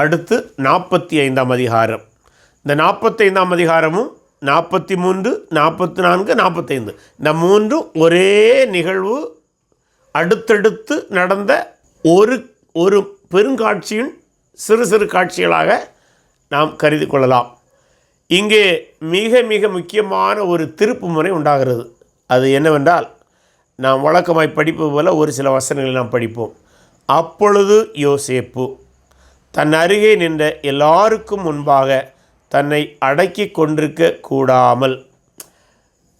அடுத்து நாற்பத்தி ஐந்தாம் அதிகாரம். இந்த நாற்பத்தைந்தாம் அதிகாரமும் நாற்பத்தி மூன்று நாற்பத்தி நான்கு நாற்பத்தைந்து. இந்த மூன்றும் ஒரே நிகழ்வு அடுத்தடுத்து நடந்த ஒரு ஒரு பெருங்காட்சியின் சிறு சிறு காட்சிகளாக நாம் கருதி கொள்ளலாம். இங்கே மிக மிக முக்கியமான ஒரு திருப்பு முறை உண்டாகிறது. அது என்னவென்றால் நாம் வழக்கமாய் படிப்பது போல் ஒரு சில வசனங்களை நாம் படிப்போம். அப்பொழுது யோசேப்பு. தன் அருகே நின்ற எல்லாருக்கும் முன்பாக தன்னை அடக்கி கொண்டிருக்க கூடாமல்.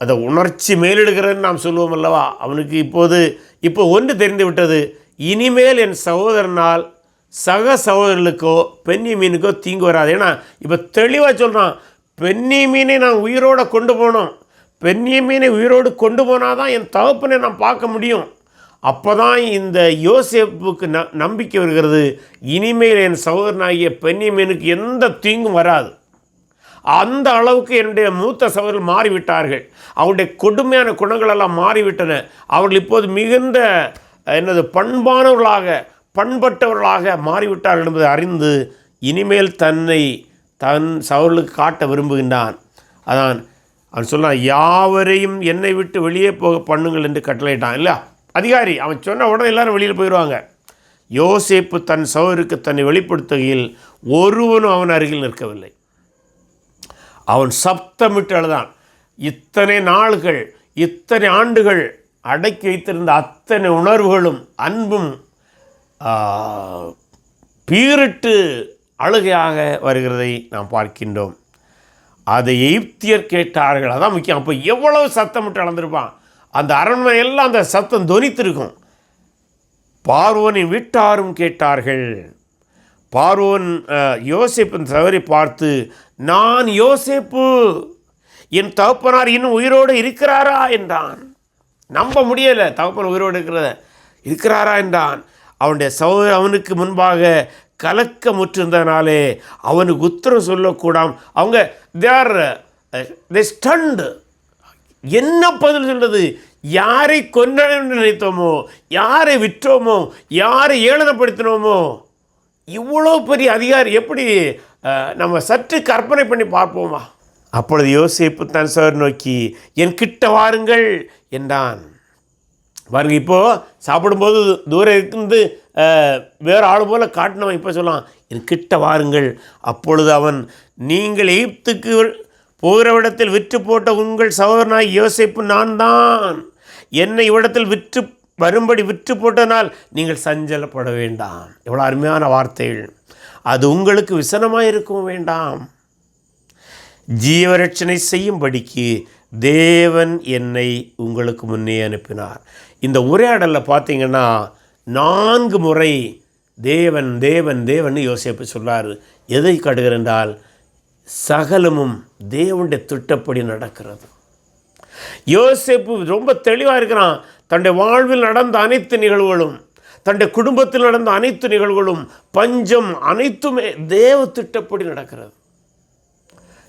அதை உணர்ச்சி மேலிடுகிறன்னு நாம் சொல்லுவோம் அல்லவா? அவனுக்கு இப்போது இப்போ ஒன்று தெரிந்து விட்டது இனிமேல் என் சகோதரனால் சக சகோதரர்களுக்கோ பெண்ணி மீனுக்கோ தீங்கு வராது. ஏன்னா இப்போ தெளிவாக சொல்கிறான் பெண்ணி மீனை நான் உயிரோடு கொண்டு போனோம். பெண்ணி மீனை உயிரோடு கொண்டு போனால் தான் என் தகப்பனை நான் பார்க்க முடியும். அப்போ தான் இந்த யோசேப்புக்கு ந நம்பிக்கை வருகிறது. இனிமேல் என் சகோதரனாகிய பெண்ணியமேனுக்கு எந்த தீங்கும் வராது. அந்த அளவுக்கு என்னுடைய மூத்த சகோதரர்கள் மாறிவிட்டார்கள். அவருடைய கொடுமையான குணங்களெல்லாம் மாறிவிட்டன. அவர்கள் இப்போது மிகுந்த என்னது பண்பானவர்களாக பண்பட்டவர்களாக மாறிவிட்டார்கள் என்பதை அறிந்து இனிமேல் தன்னை தன் சகோதரர்களுக்கு காட்ட விரும்புகின்றான். அதான் அவன் சொன்னான் யாவரையும் என்னை விட்டு வெளியே போக பண்ணுங்கள் என்று கட்டளையிட்டான் இல்லையா? அதிகாரி அவன் சொன்ன உடனே எல்லாரும் வெளியில் போயிடுவாங்க யோசேப்பு தன் சகோதருக்கு தன்னை வெளிப்படுத்துகையில் ஒருவனும் அவன் அருகில் நிற்கவில்லை. அவன் சப்தமிட்டு அழுதான் இத்தனை நாள்கள் இத்தனை ஆண்டுகள் அடக்கி வைத்திருந்த அத்தனை உணர்வுகளும் அன்பும் பீரிட்டு அழுகையாக வருகிறதை நாம் பார்க்கின்றோம். அதை எய்ப்தியர் கேட்டார்கள். அதான் முக்கியம். அப்போ எவ்வளவு சத்தமிட்டு அளந்திருப்பான்? அந்த அரண்மனை எல்லாம் அந்த சத்தம் துவனித்திருக்கும். பார்வனின் வீட்டாரும் கேட்டார்கள். பார்வன் யோசிப்பின் தவறி பார்த்து நான் யோசிப்பு என் தகப்பனார் இன்னும் உயிரோடு இருக்கிறாரா? என்றான். நம்ப முடியலை தகப்பன் உயிரோடு இருக்கிறத. இருக்கிறாரா? என்றான். அவனுடைய சகோதர அவனுக்கு முன்பாக கலக்க கலக்கமுற்றிருந்தனாலே அவனுக்கு உத்தரம் சொல்லக்கூடாம். அவங்க தேர் தே ஸ்டண்டு என்ன பதில் சொல்றது? யாரை கொன்ன நினைத்தோமோ? யாரை விற்றோமோ? யாரை ஏளனப்படுத்தினோமோ? இவ்வளோ பெரிய அதிகாரி எப்படி நம்ம சற்று கற்பனை பண்ணி பார்ப்போமா? அப்பொழுது யோசிப்பு தன் சார் நோக்கி என் கிட்ட வாருங்கள் என்றான். பாருங்க இப்போது சாப்பிடும்போது தூரம் இருந்து வேறு ஆள் போல் காட்டினவன் இப்போ சொல்லலாம் என் கிட்ட வாருங்கள். அப்பொழுது அவன் நீங்கள் எகிப்துக்கு போகிற இடத்தில் விற்று போட்ட உங்கள் சகோதரனாய் யோசிப்பு நான் தான் என்னை இவ்விடத்தில் விற்று வரும்படி விற்று போட்டதனால் நீங்கள் சஞ்சலப்பட வேண்டாம். எவ்வளோ அருமையான வார்த்தைகள். அது உங்களுக்கு விசனமாக இருக்கும் வேண்டாம். ஜீவரட்சணை செய்யும்படிக்கு தேவன் என்னை உங்களுக்கு முன்னே அனுப்பினார். இந்த உரையாடலில் பார்த்தீங்கன்னா நான்கு முறை தேவன் தேவன் தேவன் யோசிப்பு சொல்றாரு. எதை காட்டுகிறென்றால் என்றால் சகலமும் தேவனுடைய திட்டப்படி நடக்கிறது. யோசிப்பு ரொம்ப தெளிவாக இருக்கிறான். தன்னுடைய வாழ்வில் நடந்த அனைத்து நிகழ்வுகளும் தன்னுடைய குடும்பத்தில் நடந்த அனைத்து நிகழ்வுகளும் பஞ்சம் அனைத்துமே தேவ திட்டப்படி நடக்கிறது.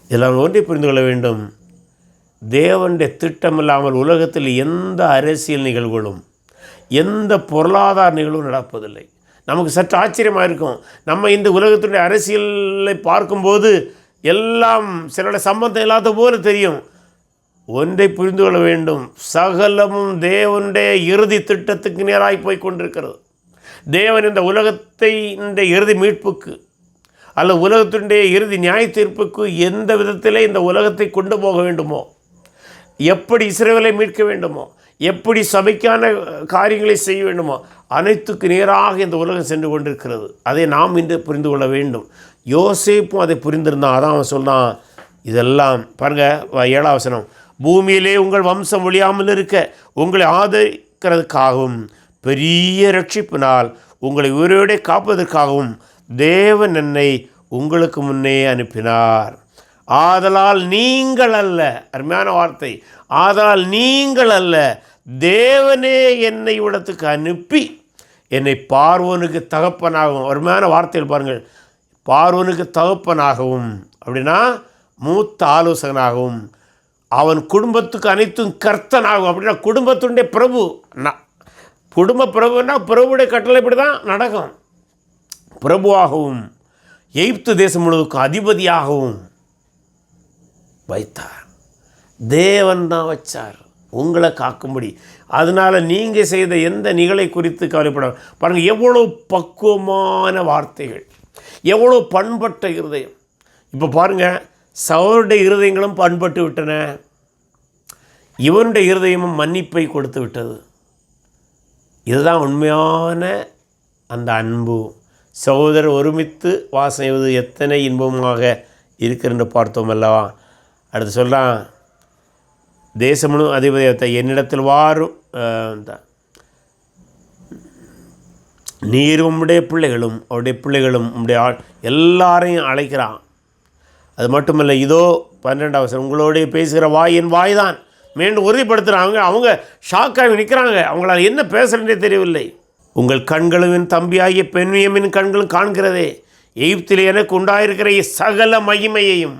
இதெல்லாம் ஒன்றை புரிந்து கொள்ள வேண்டும். தேவனுடைய திட்டம் இல்லாமல் உலகத்தில் எந்த அரசியல் நிகழ்வுகளும் எந்த பொருளாதார நிகழ்வும் நடப்பதில்லை. நமக்கு சற்று ஆச்சரியமாக இருக்கும். நம்ம இந்த உலகத்தினுடைய அரசியலை பார்க்கும்போது எல்லாம் சிலருடைய சம்பந்தம் இல்லாத போல தெரியும். ஒன்றை புரிந்து கொள்ள வேண்டும். சகலமும் தேவனுடைய இறுதி திட்டத்துக்கு நேராய் போய் கொண்டிருக்கிறது. தேவன் இந்த உலகத்தை இந்த இறுதி மீட்புக்கு அல்ல உலகத்தினுடைய இறுதி நியாய தீர்ப்புக்கு எந்த விதத்திலே இந்த உலகத்தை கொண்டு போக வேண்டுமோ? எப்படி இஸ்ரேலை மீட்க வேண்டுமோ? எப்படி சபைக்கான காரியங்களை செய்ய வேண்டுமோ? அனைத்துக்கு நேராக இந்த உலகம் சென்று கொண்டிருக்கிறது. அதை நாம் இன்று புரிந்து கொள்ள வேண்டும். யோசேப்பும் அதை புரிந்திருந்தான் அதான் அவன் சொன்னான் இதெல்லாம் பாருங்கள் ஏழாவசனம் பூமியிலே உங்கள் வம்சம் ஒழியாமல் இருக்க உங்களை ஆதரிக்கிறதுக்காகவும் பெரிய ரட்சிப்பினால் உங்களை உயிரோடே காப்பதற்காகவும் தேவன் என்னை உங்களுக்கு முன்னே அனுப்பினார். ஆதலால் நீங்கள் அல்ல அருமையான வார்த்தை. ஆதலால் நீங்கள் அல்ல தேவனே என்னை இடத்துக்கு அனுப்பி என்னை பார்வோனுக்கு தகப்பனாகவும் அருமையான வார்த்தையில் பாருங்கள். பார்வனுக்கு தகப்பனாகவும் அப்படின்னா மூத்த ஆலோசகனாகவும் அவன் குடும்பத்துக்கு அனைத்தும் கர்த்தனாகும் அப்படின்னா குடும்பத்துடைய பிரபு நான் குடும்ப பிரபுன்னா பிரபுடைய கட்டளை இப்படி தான் நடக்கும். பிரபுவாகவும் எய்ப்து தேசம் முழுவதுக்கும் அதிபதியாகவும் வைத்தார். தேவன் தான் வச்சார். உங்களை காக்கும்படி. அதனால் நீங்கள் செய்த எந்த நிகழை குறித்து கவலைப்பட பாருங்கள் எவ்வளோ பக்குவமான வார்த்தைகள். எவ்வளோ பண்பட்ட இருதயம். இப்போ பாருங்கள் சவருடைய இருதயங்களும் பண்பட்டு விட்டன. இவனுடைய இருதயமும் மன்னிப்பை கொடுத்து விட்டது. இதுதான் உண்மையான அந்த அன்பு. சகோதரர் ஒருமித்து வாசம் செய்வது எத்தனை இன்பமாக இருக்கிறென்று பார்த்தோம் அல்லவா? அடுத்து சொல்கிறான் தேசமும் அதிபதி என்னிடத்தில் வாரும் நீரும் நீர் உம்முடைய பிள்ளைகளும் அவருடைய பிள்ளைகளும் உம்முடைய ஆள் எல்லாரையும் அழைக்கிறான். அது மட்டுமல்ல இதோ பன்னெண்டாம் வருஷம் உங்களோடைய பேசுகிற வாய் என் வாய் தான் மீண்டும் உறுதிப்படுத்துகிறாங்க அவங்க ஷாக்காகி நிற்கிறாங்க அவங்களால் என்ன பேசுகிறேன்னே தெரியவில்லை. உங்கள் கண்களும் என் தம்பியாகிய பெண்ணியமின் கண்களும் காண்கிறதே. எகிப்தில் எனக்கு உண்டாயிருக்கிற சகல மகிமையையும்.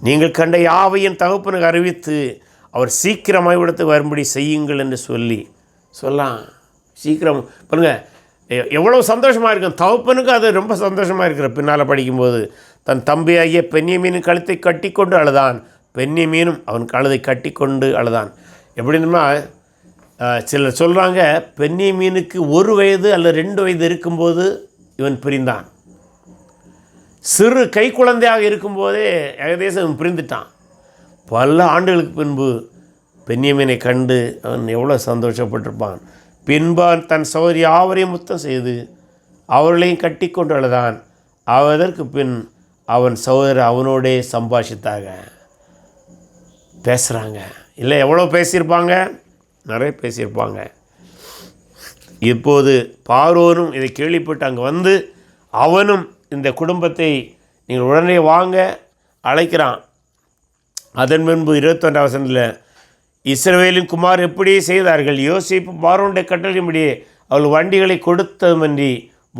நீங்கள் கண்ட யாவையும் தகப்பனுக்கு அறிவித்து அவர் சீக்கிரமாக விடத்து வரும்படி செய்யுங்கள் என்று சொல்லி சொல்லலாம் சீக்கிரம் பாருங்க எவ்வளோ சந்தோஷமாக இருக்கும். தவப்பனுக்கு அது ரொம்ப சந்தோஷமாக இருக்கிற பின்னால் படிக்கும்போது. தன் தம்பியாகிய பெண்ணியமீனின் கழுத்தை கட்டிக்கொண்டு அழுதான். பெண்ணியமீனும் அவன் கழுதை கட்டிக்கொண்டு அழுதான். எப்படின்னா சிலர் சொல்கிறாங்க பெண்ணியமீனுக்கு ஒரு வயது அல்ல ரெண்டு வயது இருக்கும்போது இவன் பிரிந்தான். சிறு கை குழந்தையாக இருக்கும்போதே ஏகதேசம் இவன் பிரிந்துட்டான். பல ஆண்டுகளுக்கு பின்பு பெண்ணியமீனை கண்டு அவன் எவ்வளோ சந்தோஷப்பட்டிருப்பான். பின்பான் தன் சகோதரி யாவரையும் முத்தம் செய்து அவர்களையும் கட்டி கொண்டுள்ளதான் அவதற்கு அதற்கு பின் அவன் சகோதரர் அவனோடே சம்பாஷித்தாக. பேசுகிறாங்க இல்லை எவ்வளோ பேசியிருப்பாங்க? நிறைய பேசியிருப்பாங்க. இப்போது பார்வோனும் இதை கேள்விப்பட்டு அங்கே வந்து அவனும் இந்த குடும்பத்தை நீங்கள் உடனே வாங்க அழைக்கிறான். அதன் பின்பு இருபத்தொன்றாம் வசனத்தில் இஸ்ரவேலின் குமார் எப்படி செய்தார்கள்? யோசிப்பு பார்வோனுடைய கட்டளையின்படி அவள் வண்டிகளை கொடுத்தமன்றி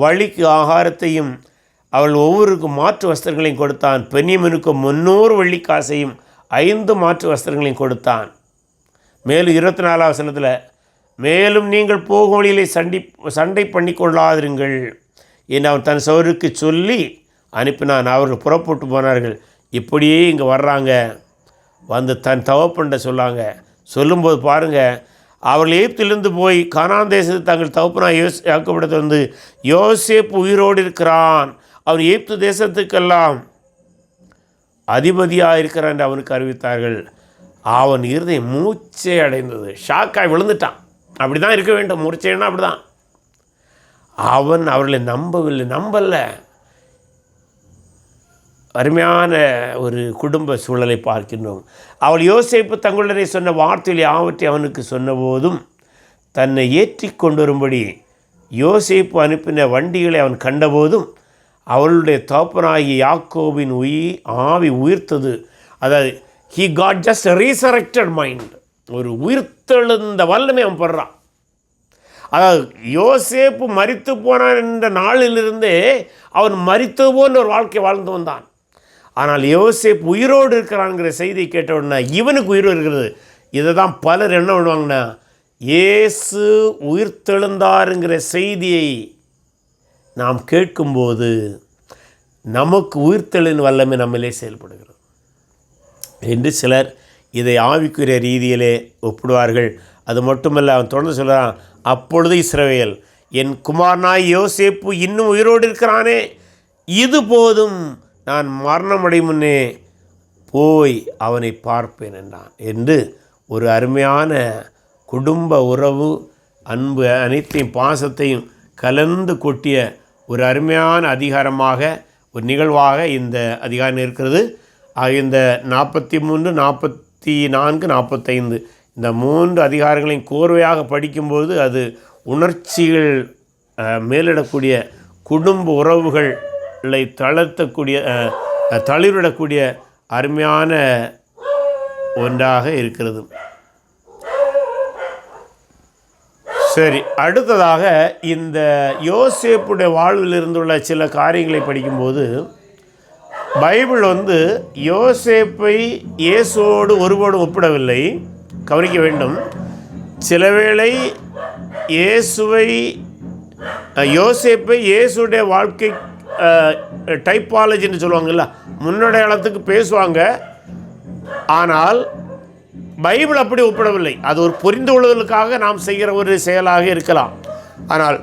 வழிக்கு ஆகாரத்தையும் அவள் ஒவ்வொருக்கும் மாற்று வஸ்திரங்களையும் கொடுத்தான். பெண்ணியமனுக்கு முன்னூறு வெள்ளிக்காசையும் ஐந்து மாற்று வஸ்திரங்களையும் கொடுத்தான். மேலும் இருபத்தி நாலாம் வசனத்தில் மேலும் நீங்கள் போகும் வழியிலே சண்டி சண்டை பண்ணி கொள்ளாதிருங்கள் என்று அவன் தன் சோருக்கு சொல்லி அனுப்பினான். அவர்கள் புறப்பட்டு போனார்கள். இப்படியே இங்கே வர்றாங்க வந்து தன் தவப்பண்ட சொல்லாங்க. சொல்லும்போது பாருங்கள் அவர்கள் எகிப்திலிருந்து போய் கானான் தங்கள் தகுப்பனா யோஸ் யாக்கப்படுத்த வந்து யோசேப்பு உயிரோடு இருக்கிறான். அவன் எகிப்து தேசத்துக்கெல்லாம் அதிபதியாக இருக்கிறான் என்று அவனுக்கு அறிவித்தார்கள். அவன் இருதயம் மூச்சை அடைந்தது. ஷாக்காய் விழுந்துட்டான். அப்படி தான் இருக்க வேண்டும். மூர்ச்சைன்னா அப்படி தான் அவன் அவர்களை நம்பவில்லை. நம்பலை. அருமையான ஒரு குடும்ப சூழலை பார்க்கின்றோம். அவள் யோசிப்பு தங்களுடனே சொன்ன வார்த்தையில் யாவற்றை அவனுக்கு சொன்னபோதும் தன்னை ஏற்றி கொண்டு வரும்படி யோசேப்பு அனுப்பின வண்டிகளை அவன் கண்டபோதும் அவளுடைய தோப்பனாகிய யாக்கோவின் உயிர் ஆவி உயிர்த்தது. அதாவது he got just resurrected mind ஒரு உயிர்த்தெழுந்த வல்லமை அவன் படுறான். அதாவது யோசேப்பு மறித்து போனான் என்ற நாளிலிருந்தே அவன் மரித்து போன்ற ஒரு வாழ்க்கை வாழ்ந்து வந்தான். ஆனால் யோசேப் உயிரோடு இருக்கிறான்ங்கிற செய்தி கேட்ட உடனே இவனுக்கு உயிர் இருக்கிறது. இதை தான் பலர் என்ன பண்ணுவாங்கன்னா இயேசு உயிர்த்தெழுந்தாருங்கிற செய்தியை நாம் கேட்கும்போது நமக்கு உயிர்த்தெழின் வல்லமை நம்மளே செயல்படுகிறது. என்று சிலர் இதை ஆவிக்குரிய ரீதியிலே ஒப்பிடுவார்கள். அது மட்டுமல்ல அவன் தொடர்ந்து சொல்கிறான் அப்பொழுது இஸ்ரவேல் என் குமாரனாய் யோசேப்பு இன்னும் உயிரோடு இருக்கிறானே இது போதும் நான் மரணமடை முன்னே போய் அவனை பார்ப்பேன் என்றான் என்று ஒரு அருமையான குடும்ப உறவு அன்பு அனைத்தையும் பாசத்தையும் கலந்து கொட்டிய ஒரு அருமையான அதிகாரமாக ஒரு நிகழ்வாக இந்த அதிகாரம் இருக்கிறது. ஆக இந்த நாற்பத்தி மூன்று நாற்பத்தி நான்கு நாற்பத்தைந்து இந்த மூன்று அதிகாரங்களையும் கோர்வையாக படிக்கும்போது அது உணர்ச்சிகள் மேலிடக்கூடிய குடும்ப உறவுகள் தளர்த்தக்கூடிய தளிர்விடக்கூடிய அருமையான ஒன்றாக இருக்கிறது. சரி அடுத்ததாக இந்த யோசேப்புடைய வாழ்வில் இருந்துள்ள சில காரியங்களை படிக்கும்போது பைபிள் வந்து யோசேப்பை இயேசுவோடு ஒருபோடும் ஒப்பிடவில்லை. கவனிக்க வேண்டும். சிலவேளை இயேசுவை யோசேப்பை இயேசுடைய வாழ்க்கை டைப்பாலஜின்னு சொல்லுவாங்கல்ல முன்னடையாளத்துக்கு பேசுவாங்க. ஆனால் பைபிள் அப்படி ஒப்பிடவில்லை. அது ஒரு புரிந்து கொள்வதற்காக நாம் செய்கிற ஒரு செயலாக இருக்கலாம். ஆனால்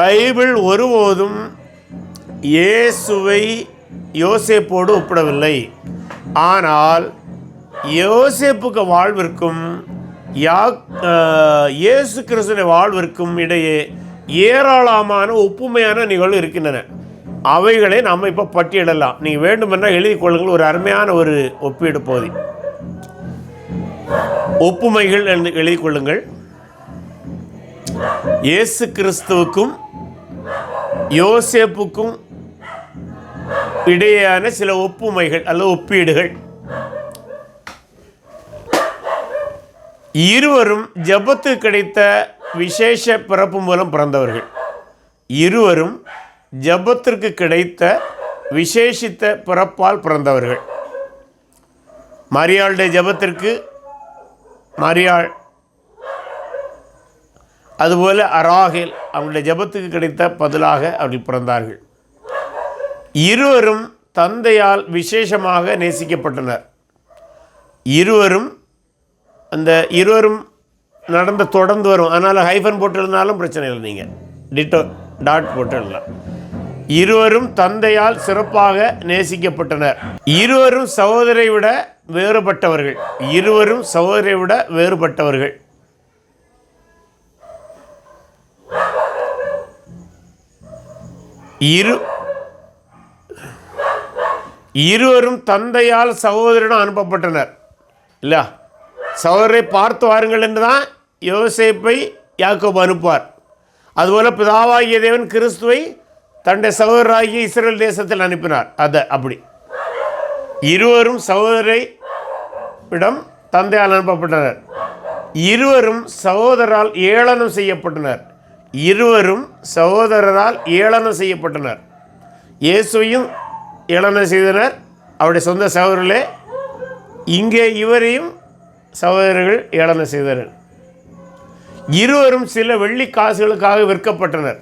பைபிள் ஒருபோதும் இயேசுவை யோசேப்போடு ஒப்பிடவில்லை. ஆனால் யோசேப்புக்கு வாழ்விற்கும் யா இயேசு கிறிஸ்துவின் வாழ்விற்கும் இடையே ஏராளமான ஒப்புமையான நிகழ்வு இருக்கின்றன. அவைகளை நாம் இப்போ பட்டியலிடலாம். நீங்கள் வேண்டுமென்றால் எழுதி கொள்ளுங்கள். ஒரு அருமையான ஒரு ஒப்பீடு போதி. ஒப்புமைகள் என்று எழுதிக் கொள்ளுங்கள். இயேசு கிறிஸ்துவுக்கும் யோசேப்புக்கும் இடையேயான சில ஒப்புமைகள் அல்லது ஒப்பீடுகள். இருவரும் ஜபத்து கிடைத்த விசேஷ பிறப்பு மூலம் பிறந்தவர்கள். இருவரும் ஜெபத்திற்கு கிடைத்த விசேஷித்த பிறப்பால் பிறந்தவர்கள். மரியாளுடைய ஜெபத்திற்கு மரியாள். அதுபோல அராகில் அவங்களுடைய ஜெபத்துக்கு கிடைத்த பதிலாக அப்படி பிறந்தார்கள். இருவரும் தந்தையால் விசேஷமாக நேசிக்கப்பட்டனர். இருவரும் அந்த இருவரும் நடந்த தொடர்ந்து வரும். அதனால் ஹைஃபன் போட்டிருந்தாலும் பிரச்சனை இல்லை நீங்கள் டிட்டோ டாட் போட்டிடலாம் இருவரும் தந்தையால் சிறப்பாக நேசிக்கப்பட்டனர். இருவரும் சகோதரை விட வேறுபட்டவர்கள். இருவரும் சகோதரை விட வேறுபட்டவர்கள். இரு இருவரும் தந்தையால் சகோதரிடம் அனுப்பப்பட்டனர். இல்ல சகோதரை பார்த்து வாருங்கள் என்று தான் யோசேப்பை யாக்கோப் அனுப்பார் அதுபோல் பிதாவாகிய தேவன் கிறிஸ்துவை தன்னுடைய சகோதரராகிய இஸ்ரேல் தேசத்தில் அனுப்பினார். அதை அப்படி. இருவரும் சகோதரை இடம் தந்தையால் அனுப்பப்பட்டனர். இருவரும் சகோதரால் ஏளனம் செய்யப்பட்டனர். இருவரும் சகோதரரால் ஏளனம் செய்யப்பட்டனர். இயேசுவையும் ஏளனம் செய்தனர். அவருடைய சொந்த சகோதரர்களே இங்கே இவரையும் சகோதரர்கள் ஏளனம் செய்தனர். இருவரும் சில வெள்ளி காசுகளுக்காக விற்கப்பட்டனர்.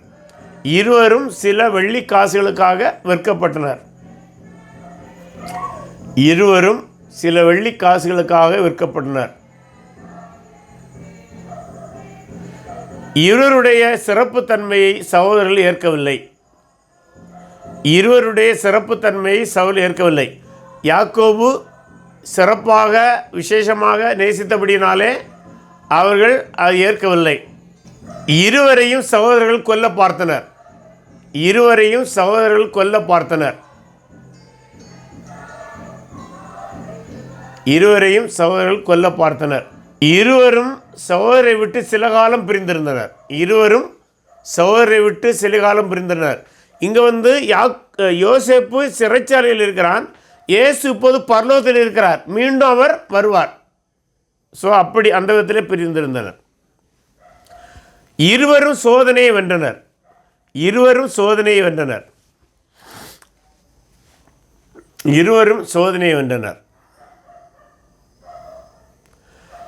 இருவரும் சில வெள்ளி காசுகளுக்காக விற்கப்பட்டனர். இருவரும் சில வெள்ளி காசுகளுக்காக விற்கப்பட்டனர். இருவருடைய சிறப்புத்தன்மையை சகோதரர்கள் ஏற்கவில்லை. இருவருடைய சிறப்புத்தன்மையை சவுல் ஏற்கவில்லை. யாக்கோபு சிறப்பாக விசேஷமாக நேசித்தபடினாலே அவர்கள் அதை ஏற்கவில்லை. இருவரையும் சகோதரர்கள் கொல்ல பார்த்தனர். இருவரையும் சகோதரர்கள் கொல்ல பார்த்தனர். இருவரையும் சகோதரர்கள் கொல்ல பார்த்தனர். இருவரும் சகோதரை விட்டு சில காலம் பிரிந்திருந்தனர். இருவரும் சகோதரை விட்டு சில காலம் பிரிந்தனர். இங்கே வந்து யா யோசேப்பு சிறைச்சாலையில் இருக்கிறான். இயேசு இப்போது பர்லோகத்தில் இருக்கிறார். மீண்டும் அவர் வருவார். ஸோ அப்படி அந்த விதத்திலே பிரிந்திருந்தனர். இருவரும் சோதனையை வென்றனர். இருவரும் சோதனையை வென்றனர். இருவரும் சோதனையை வென்றனர்.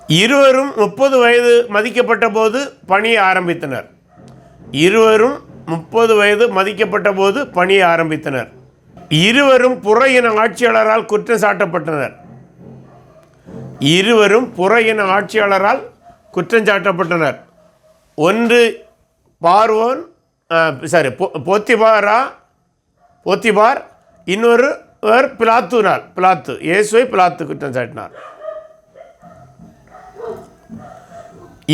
இருவரும் முப்பது வயது மதிக்கப்பட்ட போது பணியை ஆரம்பித்தனர். இருவரும் முப்பது வயது மதிக்கப்பட்ட போது பணியை ஆரம்பித்தனர். இருவரும் புற இன ஆட்சியாளரால் குற்றம் சாட்டப்பட்டனர். இருவரும் புற இன ஆட்சியாளரால் குற்றம் சாட்டப்பட்டனர். ஒன்று பார்வோன் சாரி போத்திபாரா போத்திபார் இன்னொரு பிளாத்துனார் பிலாத்து இயேசுவை பிலாத்து குற்றம் சாட்டினார்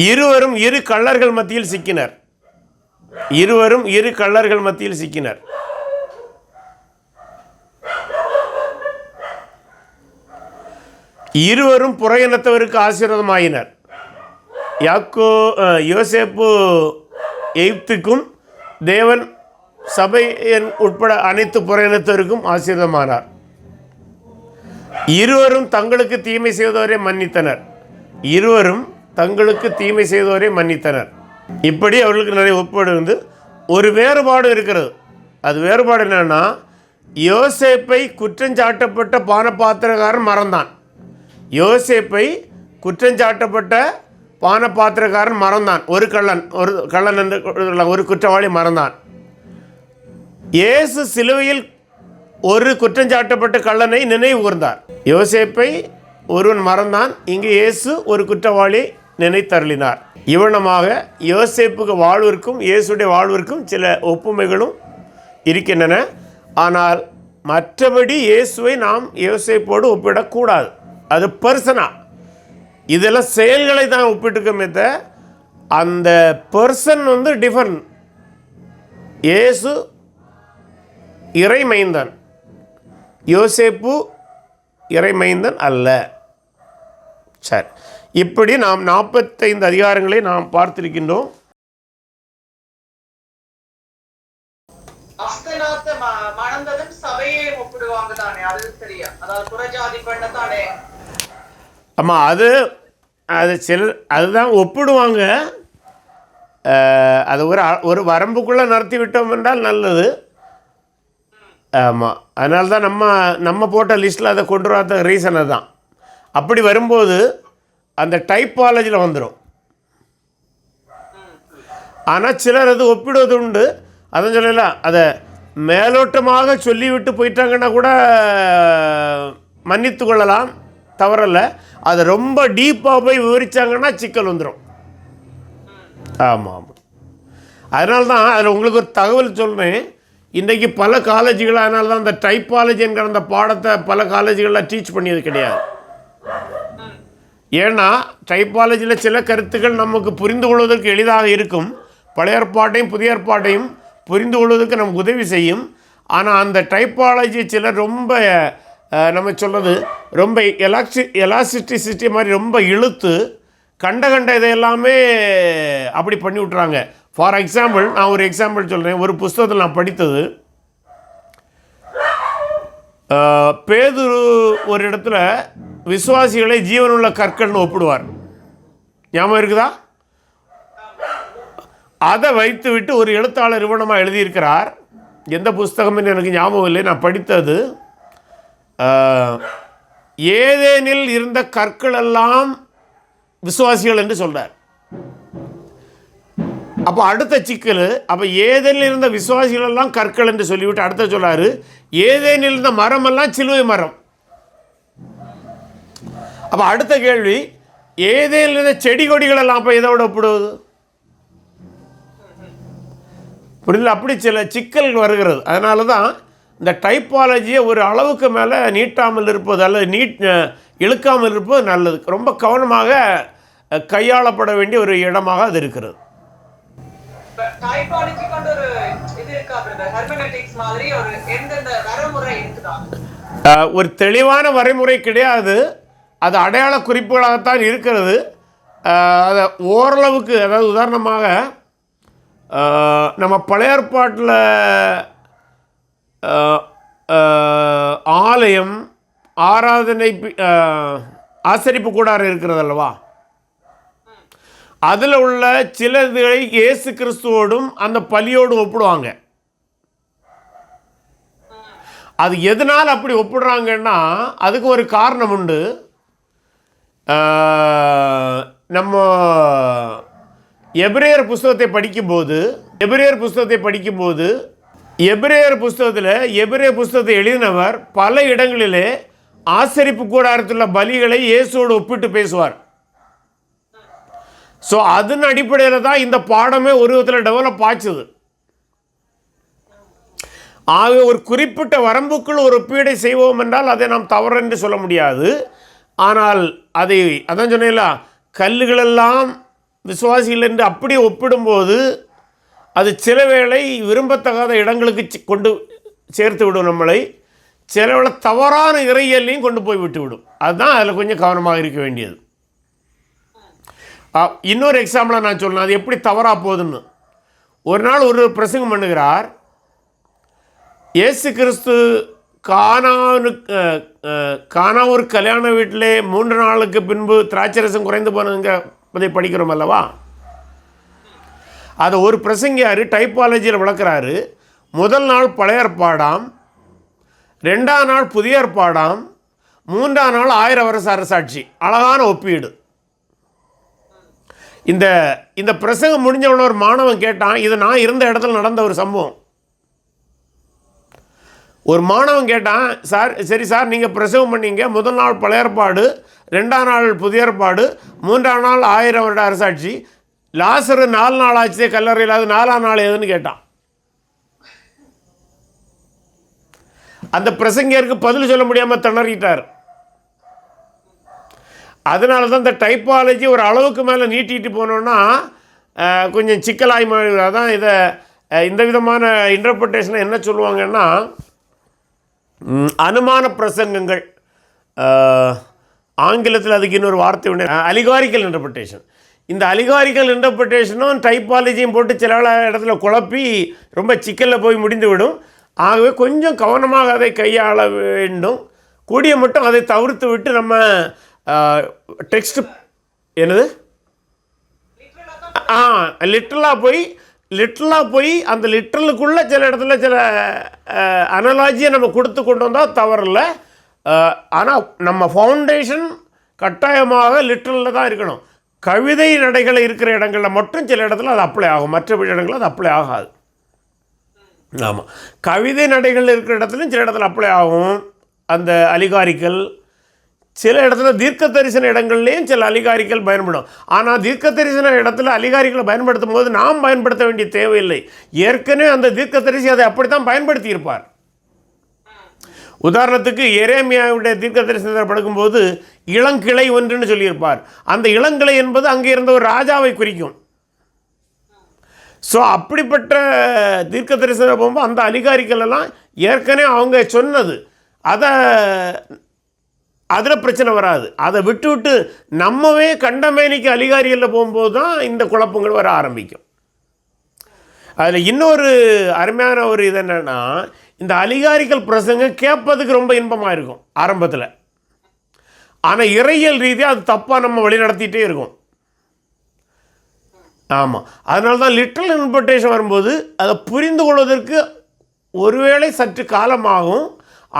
இருவரும் இரு கள்ளர்கள் மத்தியில் சிக்கினர் இருவரும் இரு கள்ளர்கள் மத்தியில் சிக்கினர் இருவரும் புறையினத்தவருக்கு ஆசீர்வாதமாயினர் யாக்கோ யோசேப்பு எய்ப்துக்கும் தேவன் சபையின் உட்பட அனைத்து புறையினத்திற்கும் ஆசீர்வாதமானார். இருவரும் தங்களுக்கு தீமை செய்தவரை மன்னித்தனர். இருவரும் தங்களுக்கு தீமை செய்தவரை மன்னித்தனர். இப்படி அவர்களுக்கு நிறைய ஒப்பாடு ஒரு வேறுபாடு இருக்கிறது. அது வேறுபாடு என்னென்னா யோசேப்பை குற்றஞ்சாட்டப்பட்ட பானபாத்திரக்காரன் மறந்தான். யோசேப்பை குற்றஞ்சாட்டப்பட்ட பான பாத்திரக்காரன் மறந்தான். ஒரு கள்ளன் ஒரு கள்ளன் என்று ஒரு குற்றவாளி மறந்தான். இயேசு சிலுவையில் ஒரு குற்றஞ்சாட்டப்பட்ட கள்ளனை நினைவு கூர்ந்தார். யோசேப்பை ஒருவன் மறந்தான். இங்கு இயேசு ஒரு குற்றவாளி நினைத்தருளினார் இவனமாக யோசேப்புக்கு வாழ்விற்கும் இயேசுடைய வாழ்விற்கும் சில ஒப்புமைகளும் இருக்கின்றன. ஆனால் மற்றபடி இயேசுவை நாம் யோசேப்போடு ஒப்பிடக்கூடாது. அது பர்சனாக இதெல்லாம் செயல்களை தான் ஒப்பிட்டுக்கோமே த அந்த பர்சன் வந்து டிஃபரண்ட் ஏசு இறைமைந்தான். யோசேப்பு இறைமைந்தன் அல்ல. சரி இப்படி நாம் நாற்பத்தைந்து அதிகாரங்களை நாம் பார்த்திருக்கின்றோம். மணந்ததும் சபையை ஒப்பிடுவாங்க தானே அது சரியா? அதாவது புறஜாதி பெண்ணை தானே ஆமாம் அது அது சில அதுதான் ஒப்பிடுவாங்க. அது ஒரு ஒரு வரம்புக்குள்ளே நடத்தி விட்டோம் என்றால் நல்லது. ஆமாம் அதனால தான் நம்ம நம்ம போட்ட லிஸ்ட்டில் அதை கொண்டு வராத ரீசன் அதுதான். அப்படி வரும்போது அந்த டைப்பாலஜியில் வந்துடும் ஆனால் சிலர் அது ஒப்பிடுவது உண்டு அதான் சொல்லலாம் அதை மேலோட்டமாக சொல்லிவிட்டு போயிட்டாங்கன்னா கூட மன்னித்து கொள்ளலாம். தவறலை அதை ரொம்ப டீப்பாக போய் விவரிச்சாங்கன்னா சிக்கல் வந்துடும் ஆமாம். ஆமாம் அதனால தான் அதில் உங்களுக்கு ஒரு தகவல் சொல்கிறேன் இன்றைக்கி பல காலேஜுகள் அதனால தான் அந்த டைப்பாலஜி என்கிற அந்த பாடத்தை பல காலேஜுகளில் டீச் பண்ணியது கிடையாது. ஏன்னா டைப்பாலஜியில் சில கருத்துக்கள் நமக்கு புரிந்து கொள்வதற்கு எளிதாக இருக்கும். பழைய ஏற்பாட்டையும் புதிய ஏற்பாட்டையும் புரிந்து கொள்வதற்கு நமக்கு உதவி செய்யும். ஆனால் அந்த டைப்பாலஜி சில ரொம்ப நம்ம சொல்கிறது ரொம்ப எலாக்சி எலாஸ்டிசிட்டி மாதிரி ரொம்ப இழுத்து கண்ட கண்ட இதையெல்லாமே அப்படி பண்ணி விட்றாங்க ஃபார் எக்ஸாம்பிள் நான் ஒரு எக்ஸாம்பிள் சொல்கிறேன் ஒரு புஸ்தகத்தில் நான் படித்தது. பேதுரு ஒரு இடத்துல விசுவாசிகளை ஜீவனுள்ள கற்கள்னு ஒப்பிடுவார். ஞாபகம் இருக்குதா? அதை வைத்து விட்டு ஒரு எழுத்தாளர் நிறுவனமாக எழுதியிருக்கிறார். எந்த புஸ்தகம்னு எனக்கு ஞாபகம் இல்லை. நான் படித்தது ஏதேனில் இருந்த கற்கள் எல்லாம் விசுவாசிகள் என்று சொல்றார். அப்போ அடுத்த சிக்கல் அப்போ ஏதேனில் இருந்த விசுவாசிகள் எல்லாம் கற்கள் என்று சொல்லிவிட்டு அடுத்த சொல்லாரு ஏதேனில் இருந்த மரம் எல்லாம் சிலுவை மரம். அப்போ அடுத்த கேள்வி ஏதேனில் இருந்த செடி கொடிகள் எல்லாம் அப்போ இதோட ஒப்பிடுவது? புரியல அப்படி சில சிக்கல் வருகிறது. அதனால தான் இந்த டைப்பாலஜியை ஒரு அளவுக்கு மேலே நீட்டாமல் இருப்பது அல்லது நீட் இழுக்காமல் இருப்பது நல்லது. ரொம்ப கவனமாக கையாளப்பட வேண்டிய ஒரு இடமாக அது இருக்கிறது. ஒரு தெளிவான வரைமுறை கிடையாது. அது அடையாள குறிப்புகளாகத்தான் இருக்கிறது. அதை ஓரளவுக்கு அதாவது உதாரணமாக நம்ம பழைய ஏற்பாட்டில் ஆலயம் ஆராதனை பி- ஆசரிப்பு கூடாரம் இருக்கிறது அல்லவா அதில் உள்ள சிலதுகளை இயேசு கிறிஸ்துவோடும் அந்த பலியோடும் ஒப்பிடுவாங்க. அது எதனால் அப்படி ஒப்பிடுறாங்கன்னா அதுக்கு ஒரு காரணம் உண்டு. நம்ம எபிரேயர் புஸ்தகத்தை படிக்கும்போது எபிரேயர் புஸ்தகத்தை படிக்கும்போது எபிரேயர் புஸ்தகத்தில் எபிரேயர் புஸ்தகத்தை எழுதினவர் பல இடங்களிலே ஆசரிப்பு கூடாரத்துள்ள பலிகளை இயேசுவோடு ஒப்பிட்டு பேசுவார். ஸோ அதன் அடிப்படையில் தான் இந்த பாடமே ஒரு விதத்தில் டெவலப் ஆச்சுது. ஆக ஒரு குறிப்பிட்ட வரம்புக்குள் ஒரு ஒப்பீடை செய்வோம் என்றால் அதை நாம் தவறு என்று சொல்ல முடியாது. ஆனால் அதை அதான் சொன்னேன்ல கல்லுகளெல்லாம் விசுவாசிகள் என்று அப்படி ஒப்பிடும்போது அது சில வேளை விரும்பத்தகாத இடங்களுக்கு கொண்டு சேர்த்து விடும் நம்மளை. சில வேளை தவறான இறையல்லையும் கொண்டு போய் விட்டு விடும். அதுதான் அதில் கொஞ்சம் கவனமாக இருக்க வேண்டியது. இன்னொரு எக்ஸாம்பிளாக நான் சொல்லணும் அது எப்படி தவறாக போகுதுன்னு. ஒரு நாள் ஒரு பிரசங்கம் பண்ணுகிறார். இயேசு கிறிஸ்து கானாவுக்கு கானாவூர் ஒரு கல்யாண வீட்டிலே மூன்று நாளுக்கு பின்பு திராட்சரசம் குறைந்து போனதுங்க அதை படிக்கிறோம் அல்லவா? அதை ஒரு பிரசங்கியார் டைப்பாலஜியில் விளக்குறாரு. முதல் நாள் பழைய ஏற்பாடாம் ரெண்டாம் நாள் புதிய ஏற்பாடாம் மூன்றாம் நாள் ஆயிரம் வருஷ அரசாட்சி. அழகான ஒப்பீடு. இந்த இந்த பிரசங்கம் முடிஞ்சவன ஒரு மாணவன் கேட்டான் இது நான் இருந்த இடத்துல நடந்த ஒரு சம்பவம். ஒரு மாணவன் கேட்டான் சார் சரி சார் நீங்கள் பிரசவம் பண்ணீங்க. முதல் நாள் பழைய ஏற்பாடு ரெண்டாம் நாள் புதிய ஏற்பாடு மூன்றாம் நாள் ஆயிரம் வருட அரசாட்சி. லாசரு நாலு நாள் ஆச்சு கல்லறையில் அது நாலாம் நாள் எதுன்னு கேட்டான். அந்த பிரசங்கருக்கு பதில் சொல்ல முடியாமல் திணறிட்டார். அதனால தான் இந்த டைப்பாலஜி ஒரு அளவுக்கு மேலே நீட்டிட்டு போனோன்னா கொஞ்சம் சிக்கலாய் அதான் இதை இந்த விதமான இன்டர்பிரிட்டேஷனை என்ன சொல்லுவாங்கன்னா அனுமான பிரசங்கங்கள். ஆங்கிலத்தில் அதுக்கு இன்னொரு வார்த்தை உண்டு. அலிகாரிக்கல் இன்டர்பிரிட்டேஷன் இந்த அலிகாரிக்கல் இன்டர்பிரிட்டேஷனும் டைப்பாலஜியும் போட்டு சில இடத்துல குழப்பி ரொம்ப சிக்கலில் போய் முடிந்து விடும். ஆகவே கொஞ்சம் கவனமாக அதை கையாள வேண்டும். கூடிய மட்டும் அதை தவிர்த்து விட்டு நம்ம டெக்ஸ்ட் என்னது? ஆ லிட்டரலாக போய் லிட்டரலாக போய் அந்த லிட்டரலுக்குள்ளே சில இடத்துல சில அனலாஜியை நம்ம கொடுத்து கொண்டு வந்தால் தவறில்ல. ஆனால் நம்ம ஃபவுண்டேஷன் கட்டாயமாக லிட்டரலில் தான் இருக்கணும். கவிதை நடைகள் இருக்கிற இடங்களில் மட்டும் சில இடத்துல அது அப்ளை ஆகும். மற்ற இடங்களில் அது அப்ளை ஆகாது. ஆமாம் கவிதை நடைகள் இருக்கிற இடத்துலையும் சில இடத்துல அப்ளை ஆகும். அந்த அலிகாரிக்கல் சில இடத்துல தீர்க்க தரிசன இடங்கள்லேயும் சில அலிகாரிகள் பயன்படும். ஆனால் தீர்க்க தரிசன இடத்துல அலிகாரிகளை பயன்படுத்தும் போது நாம் பயன்படுத்த வேண்டிய தேவையில்லை. ஏற்கனவே அந்த தீர்க்க தரிசி அதை அப்படித்தான் பயன்படுத்தியிருப்பார். உதாரணத்துக்கு எரேமியாவுடைய தீர்க்க தரிசனத்தில் படுக்கும்போது இளங்கிளை ஒன்றுன்னு சொல்லியிருப்பார். அந்த இளங்கிளை என்பது அங்கே இருந்த ஒரு ராஜாவை குறிக்கும். ஸோ அப்படிப்பட்ட தீர்க்க தரிசனம் போகும்போது அந்த அதிகாரிகள் எல்லாம் ஏற்கனவே அவங்க சொன்னது. அதை அதில் பிரச்சனை வராது. அதை விட்டு விட்டு நம்மவே கண்டமேனிக்கு அதிகாரிகளில் போகும்போது தான் இந்த குழப்பங்கள் வர ஆரம்பிக்கும். அதில் இன்னொரு அருமையான ஒரு இது என்னென்னா இந்த அலிகாரிகள் பிரசங்கம் கேட்பதுக்கு ரொம்ப இன்பமாக இருக்கும் ஆரம்பத்தில். ஆனால் இறையியல் ரீதியாக அது தப்பாக நம்ம வழி நடத்திட்டே இருக்கும். ஆமாம் அதனால தான் லிட்டரல் இன்டர்பிரேஷன் வரும்போது அதை புரிந்து கொள்வதற்கு ஒருவேளை சற்று காலமாகும்.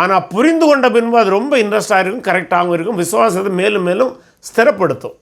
ஆனால் புரிந்து கொண்ட பின்பு அது ரொம்ப இன்ட்ரெஸ்டாக இருக்கும் கரெக்டாகவும் இருக்கும் விசுவாசத்தை மேலும் மேலும் ஸ்திரப்படுத்தும்.